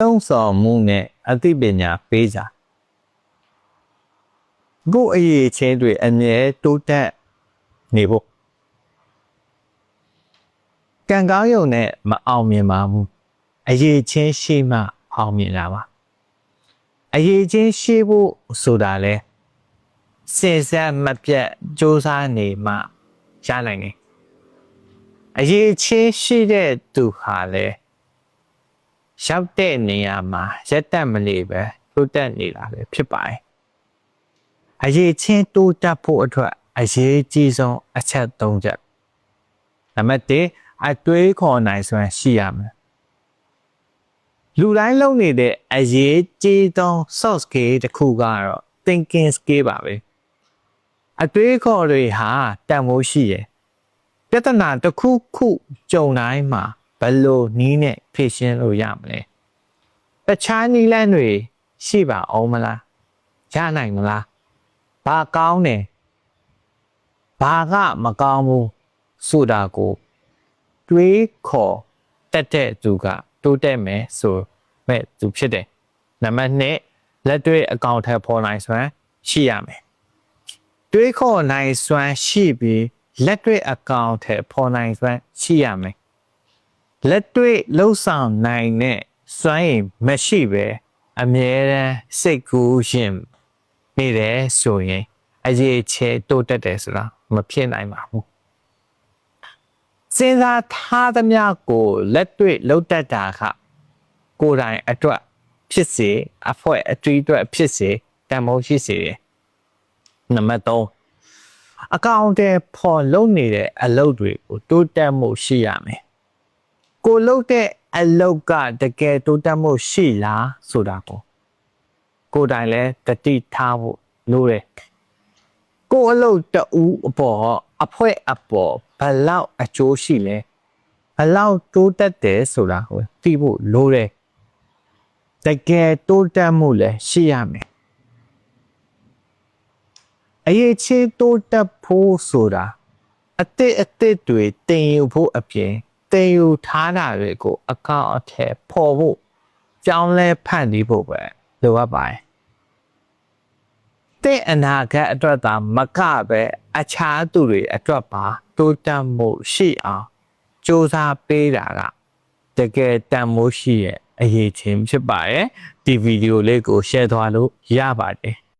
သုံးဆောင်မှုနဲ့အသိပညာပေးစာဘုအရေးချင်းတွေအမြဲတိုးတက်နေဖို့ကံကောင်းရုံနဲ့မအောင်မြင်ပါဘူးအရေးချင်းရှိမှအောင်မြင်တာပါအရေးချင်းရှိဖို့ဆိုတာလဲစင်စက်မပြတ်စူးစမ်းနေမှရနိုင်တယ်အရေးချင်းရှိတဲ့သူဟာလဲ ရောက်တဲ့နေရာမှာရက်တက်မနေပဲတိုးတက်နေတာပဲဖြစ်ပါတယ်အရေးချင်းတိုးတက်ဖို့အတွက်အရေးကြီးဆုံးအချက်၃ချက်နံပါတ်1အတွေးခေါ်နိုင်စွမ်းရှိရမယ်လူတိုင်းလုပ်နေတဲ့အရေးကြီးဆုံး soft skill တစ်ခုကတော့ thinking skill ပါပဲအတွေးခေါ်တွေဟာတန်ဖိုးရှိရယ်ပြဿနာတစ်ခုခုကြုံတိုင်းမှာ ဘယ်လိုနီးနဲ့ဖြေရှင်းလို့ရမလဲတခြားနီးလန်းတွေရှိပါအောင်မလားရနိုင်မလားဘာကောင်းတယ်ဘာကမကောင်းဘူးဆိုတာကိုတွေးခေါ်တက်တဲ့သူကတိုးတက်မယ်ဆိုမဲ့သူဖြစ်တယ်နံပါတ်2လက်တွေ့အကောင့်ထဲပေါ်နိုင်စွမ်းရှိရမယ်တွေးခေါ်နိုင်စွမ်းရှိပြီးလက်တွေ့အကောင့်ထဲပေါ်နိုင်စွမ်းရှိရမယ် လက်တွေ့လှုပ်ဆောင်နိုင်တဲ့စွမ်းရည်မရှိပဲအမြဲတမ်းစိတ်ကူးရှင်နေတယ်ဆိုရင်အရေးချဲတိုးတက်တယ်ဆိုတာမဖြစ်နိုင်ပါဘူးစဉ်းစားထားသမျှကိုလက်တွေ့လှုပ်တတ်တာကကိုယ်တိုင်အတွက်ဖြစ်စေအဖွဲ့အထွေအတွက်ဖြစ်စေတန်ဖိုးရှိစေတယ်နံပါတ်3အကောင့်တွေပေါ်လုံနေတဲ့အလုပ်တွေကိုတိုးတက်မှုရှိရမယ် ကိုလုပ်တဲ့အလုပ်ကတကယ်တိုးတက်မှုရှိလားဆိုတာကိုကိုယ်တိုင်လည်းတတိထားဖို့လိုတယ်ကိုအလုပ်တူအပေါ်အဖွဲ့အပေါ်ဘယ်လောက်အကျိုးရှိလဲဘယ်လောက်တိုးတက်တယ်ဆိုတာကိုသိဖို့လိုတယ်တကယ်တိုးတက်မှုလည်းရှိရမယ်အရေးချင်းတိုးတက်ဖို့ဆိုတာအသစ်အသစ်တွေတင်ယူဖို့အပြင် တင်ယူထားတာတွေကိုအကောင့်အထည်ပေါ်ဖို့ကြောင်းလဲဖန်တီးဖို့ပဲလိုအပ်ပါတယ်တဲ့အနာဂတ်အတွက်သာမကပဲအခြားသူတွေအတွက်ပါတိုးတက်မှုရှိအောင်စူးစမ်းပေးတာကတကယ်တန်မိုးရှိရဲ့အရေးချင်းဖြစ်ပါတယ်ဒီဗီဒီယိုလေးကို share သွားလို့ရပါတယ်